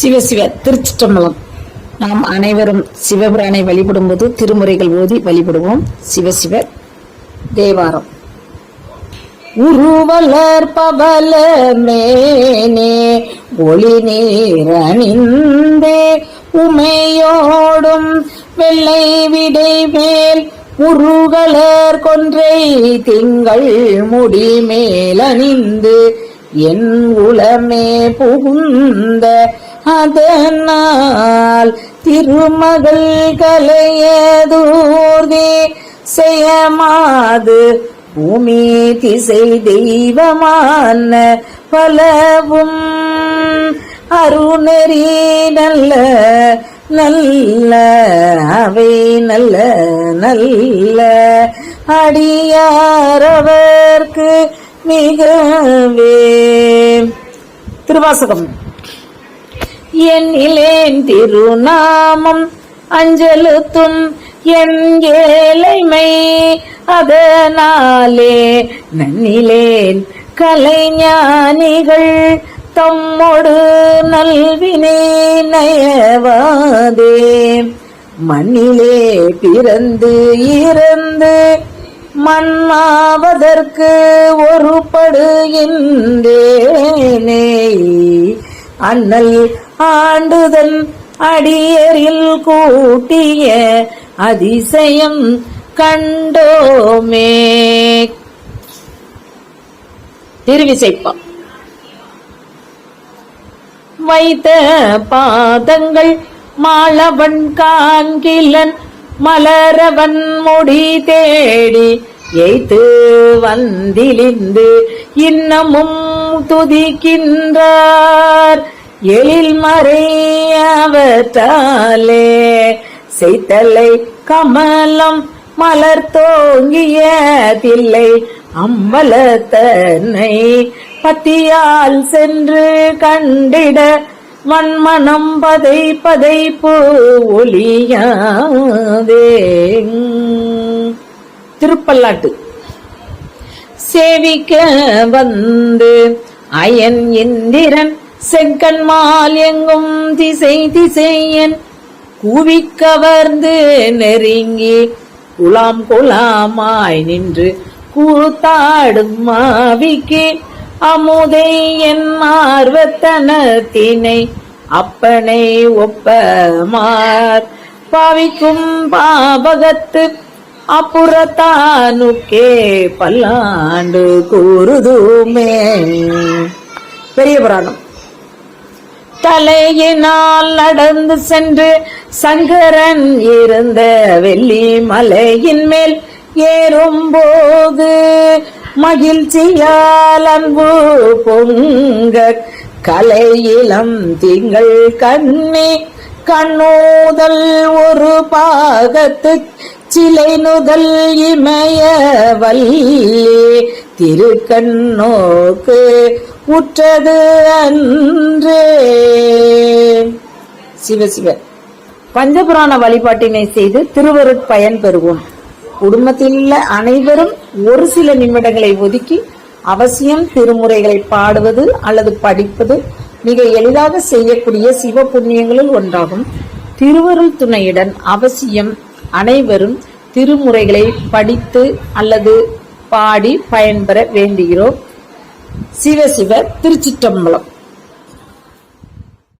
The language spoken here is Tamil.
சிவ சிவ திருச்சிற்றம்பலம். நாம் அனைவரும் சிவபிரானை வழிபடும்போது திருமுறைகள் ஓதி வழிபடுவோம். சிவ சிவ தேவாரம். உருவலர் பபல மேனே ஒளி நீரணிந்தே உமையோடும் வெள்ளை விடை மேல் உருகலர் கொன்றை திங்கள் முடி மேலணிந்து என் உளமே புகுந்த அதனால் திருமகள் கலையதூர்தே செய்யமாது. பூமி திசை தெய்வமான பலவும் அருணரி நல்ல நல்ல அவை நல்ல நல்ல. அடியாரவர்க்கு மிகவே. திருவாசகம். எண்ணிலேன் திருநாமம் அஞ்சலுத்தும் என் ஏழைமை அதனாலே நன்னிலேன் கலைஞானிகள் தம்மொடு நல்வினை நயவாதே. மண்ணிலே பிறந்து இறந்து மண்ணாவதற்கு ஒருபடுகின்றேனே அண்ணல் ஆண்டுதன் அடியரில் கூட்டிய அதிசயம் கண்டோமே. திருவிசைப்பா. வைத்த பாதங்கள் மாளவன் காங்கிலன் மலரவன் முடி தேடி எய்த்து வந்திலிந்து இன்னமும் துதிக்கின்றார். எழில் மறையவற்றாலே செய்தலை கமலம் மலர் தோங்கிய தில்லை அம்பலத்தன்னை பத்தியால் சென்று கண்டிட மண்மனம் பதை பதைப்பு ஒளியாதே. திருப்பல்லாட்டு. சேவிக்க வந்து அயன் இந்திரன் செங்கன்மால் எங்கும் திசை திசையன் கூவிக் கவர்ந்து நெருங்கி குலாம் குலாமாய் நின்று கூத்தாடும் மாவிக்கு அமுதை என் ஆர்வத்தனத்தினை அப்பனை ஒப்பமார். பாவிக்கும் பாபகத்து அப்புறத்தானுக்கே பல்லாண்டு கூறுதுமே. பெரிய புராணம். தலையினால் நடந்து சென்று சங்கரன் இருந்த வெள்ளி மலையின் மேல் ஏறும்போது மகிழ்ச்சியால் அன்பு பொங்க கலையிலம் திங்கள் கண்ணே கண்ணோதல் ஒரு பாகத்து சிலை நுதல் இமய வல்லி திருக்கண்ணோக்கு உற்றது அன்றே. சிவ பஞ்சபுராண வழிபாட்டினை செய்து திருவருட் பயன் பெறுவோம். குடும்பத்தில் உள்ள அனைவரும் ஒரு சில நிமிடங்களை ஒதுக்கி அவசியம் திருமுறைகளை பாடுவது அல்லது படிப்பது மிக எளிதாக செய்யக்கூடிய சிவ புண்ணியங்களில் ஒன்றாகும். திருவருள் துணையுடன் அவசியம் அனைவரும் திருமுறைகளை படித்து அல்லது பாடி பயன்பெற வேண்டுகிறோம். சிவ சிவ திருச்சிற்றம்பலம்.